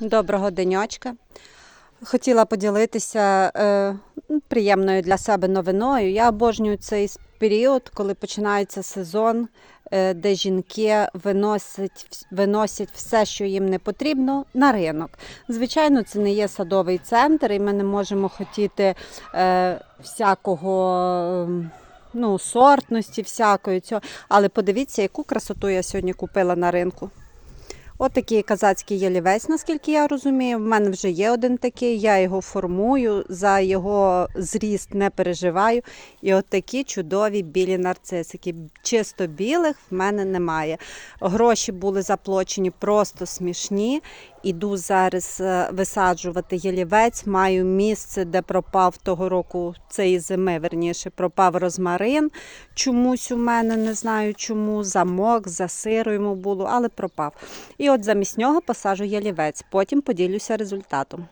Доброго денечка. Хотіла поділитися е, ну, приємною для себе новиною. Я обожнюю цей період, коли починається сезон, е, де жінки виносять, виносять все, що їм не потрібно, на ринок. Звичайно, це не є садовий центр, і ми не можемо хотіти е, всякого. ем, Ну, сортності всякої цього. Але подивіться, яку красоту я сьогодні купила на ринку. От такий казацький ялівець, наскільки я розумію. В мене вже є один такий, я його формую, за його зріст не переживаю. І от такі чудові білі нарцисики. Чисто білих в мене немає. Гроші були заплачені просто смішні. Іду зараз е, висаджувати ялівець. Маю місце, де пропав того року цієї зими, верніше, пропав розмарин. Чомусь у мене не знаю чому. Замок, за сиру йому було, але пропав. І от замість нього посажу ялівець. Потім поділюся результатом.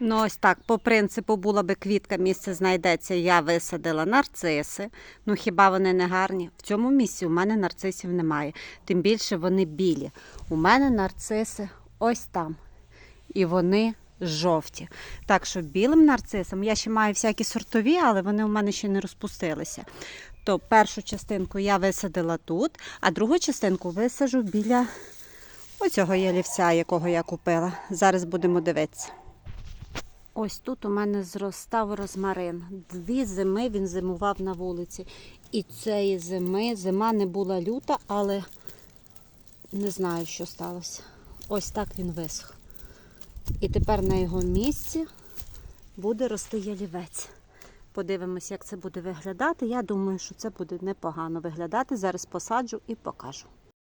Ну, ось так, по принципу, була би квітка, місце знайдеться, я висадила нарциси. Ну хіба вони не гарні? В цьому місці у мене нарцисів немає. Тим більше вони білі. У мене нарциси ось там. І вони жовті. Так що білим нарцисом я ще маю всякі сортові, але вони у мене ще не розпустилися. То першу частинку я висадила тут, а другу частинку висаджу біля оцього ялівця, якого я купила. Зараз будемо дивитися. Ось тут у мене зростав розмарин. Дві зими він зимував на вулиці. І цієї зими зима не була люта, але не знаю, що сталося. Ось так він висох. І тепер на його місці буде рости ялівець. Подивимось, як це буде виглядати. Я думаю, що це буде непогано виглядати. Зараз посаджу і покажу.